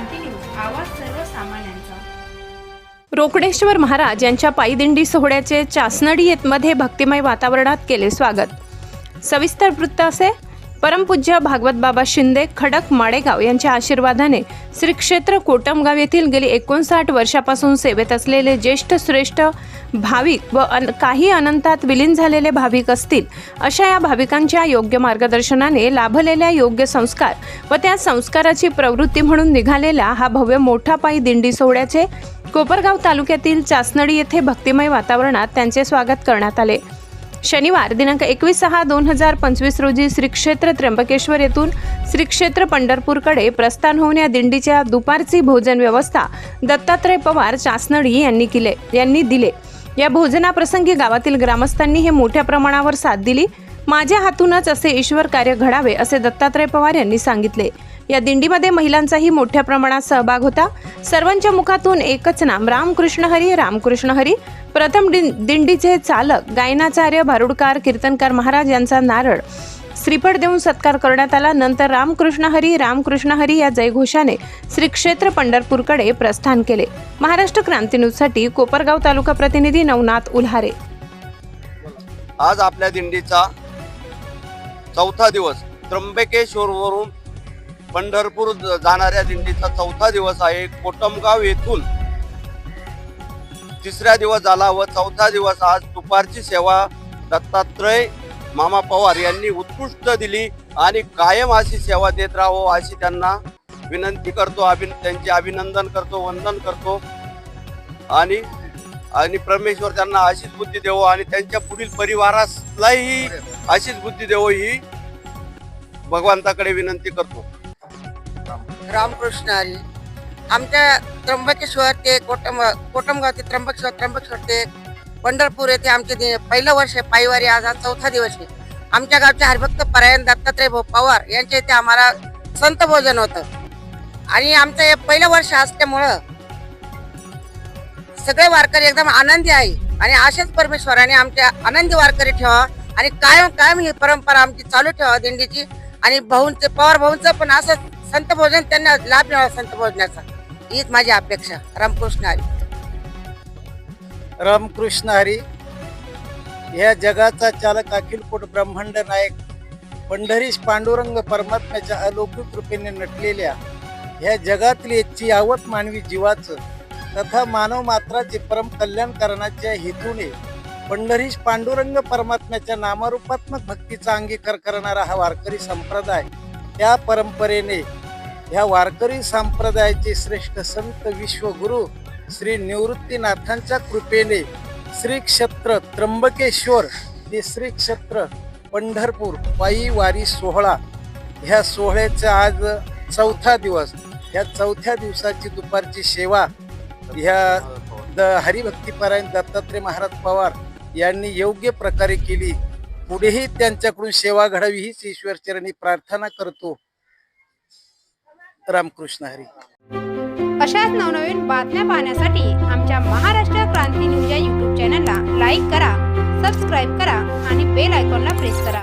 क्रांती news आवाज सर्वसामान्यांचा. रोकडेश्वर महाराज यांच्या पायदिंडी सोहळ्याचे चासनडी येतमध्ये भक्तिमय वातावरणात केले स्वागत. सविस्तर वृत्त असे परमपूज्य भागवत बाबा शिंदे खडक माडेगाव यांच्या आशीर्वादाने श्री क्षेत्र कोटमगाव येथील गेली एकोणसाठ वर्षापासून सेवेत असलेले ज्येष्ठ श्रेष्ठ भाविक व अन काही अनंतात विलीन झालेले भाविक असतील अशा या भाविकांच्या योग्य मार्गदर्शनाने लाभलेल्या योग्य संस्कार व त्या संस्काराची प्रवृत्ती म्हणून निघालेला हा भव्य मोठा पायी दिंडी सोहळ्याचे कोपरगाव तालुक्यातील चासनडी येथे भक्तिमय वातावरणात त्यांचे स्वागत करण्यात आले. शनिवार दिनांक एकवीस सहा दोन हजार पंचवीस रोजी श्री क्षेत्र त्र्यंबकेश्वर येथून श्री क्षेत्र पंढरपूरकडे प्रस्थान होऊन या दिंडीच्या दुपारची भोजन व्यवस्था दत्तात्रय पवार चासनडी यांनी केले यांनी दिले. या भोजनाप्रसंगी गावातील ग्रामस्थांनी हे मोठ्या प्रमाणावर साथ दिली. माझ्या हातूनच असे ईश्वर कार्य घडावे असे दत्तात्रय पवार यांनी सांगितले. या दिंडीमध्ये महिलांचाही मोठ्या प्रमाणात सहभाग होता. सर्वांच्या मुखातून एकच नाम रामकृष्ण हरी रामकृष्ण हरी. प्रथम दि- दिंडीचे चालक गायनाचार्य भारुडकार कीर्तनकार महाराज यांचा नारळ श्रीफळ देऊन सत्कार करण्यात आला. नंतर रामकृष्ण हरी रामकृष्ण हरी या जयघोषाने श्री क्षेत्र पंढरपूरकडे प्रस्थान केले. महाराष्ट्र क्रांती न्यूजसाठी कोपरगाव तालुका प्रतिनिधी नवनाथ उल्हारे. आज आपल्या दिंडीचा चौथा दिवस. त्र्यंबकेश्वरवरून पंढरपूर जाणाऱ्या दिंडीचा चौथा दिवस आहे. कोटमगाव येथून तिसरा दिवस झाला व चौथा दिवस आज दुपारची सेवा दत्तात्रय मामा पवार यांनी उत्कृष्ट दिली आणि कायम अशी सेवा देत राहो अशी त्यांना विनंती करतो अभिन त्यांचे अभिनंदन करतो वंदन करतो. आणि आणि परमेश्वर त्यांना अशीच बुद्धी देवो आणि त्यांच्या पुढील परिवारालाही अशीच बुद्धी देवो ही भगवंताकडे विनंती करतो. रामकृष्ण हरी. आमच्या त्र्यंबकेश्वर ते कोटम कोटमगाव ते त्र्यंबकेश्वर त्र्यंबकेश्वर ते पंढरपूर येथे आमचे दि- पहिलं वर्ष आहे पायवारी आज हा चौथा दिवस आहे. आमच्या गावचे हरिभक्त परायण दत्तात्रय भाऊ पवार यांच्या इथे आम्हाला संत भोजन होतं. आणि आमचं हे पहिलं वर्ष असल्यामुळं सगळे वारकरी एकदम आनंदी आहे. आणि असेच परमेश्वराने आमच्या आनंदी वारकरी ठेवा आणि कायम कायम ही परंपरा आमची चालू ठेवा दिंडीची. आणि भाऊंचे पवार भाऊंचं पण असं संत भोजन त्यांना लाभ मिळावा संत भोजनाचा. हीच माझी अपेक्षा. रामकृष्ण हरी. रामकृष्ण हरी. ह्या जगाचा चालक अखिलकोट ब्रह्मांड नायक पंढरीश पांडुरंग परमात्म्याच्या अलौकिक कृपेने नटलेल्या ह्या जगातली इच्छी यावत मानवी जीवाचं तथा मानव मात्राचे परम कल्याण करण्याच्या हेतूने पंढरीश पांडुरंग परमात्म्याच्या नामरूपात्मक भक्तीचा अंगीकार करणारा हा वारकरी संप्रदाय. त्या परंपरेने ह्या वारकरी संप्रदायाचे श्रेष्ठ संत विश्वगुरु श्री निवृत्तीनाथांच्या कृपेने श्री क्षेत्र त्र्यंबकेश्वर ते श्री क्षेत्र पंढरपूर पायी वारी सोहळा ह्या सोहळ्याचा आज चौथा दिवस. ह्या चौथ्या दिवसाची दुपारची सेवा ह्या द हरिभक्तीपरायण दत्तात्रय महाराज पवार यांनी योग्य प्रकारे केली. पुढेही त्यांच्याकडून सेवा घडावी हीच ईश्वरचरणी प्रार्थना करतो. रामकृष्ण हरी. अशाच नवनवीन बातम्या पाहण्यासाठी आमच्या महाराष्ट्र क्रांती न्यूज या यूट्यूब चॅनलला लाईक करा सबस्क्राईब करा आणि बेल आयकॉनला प्रेस करा.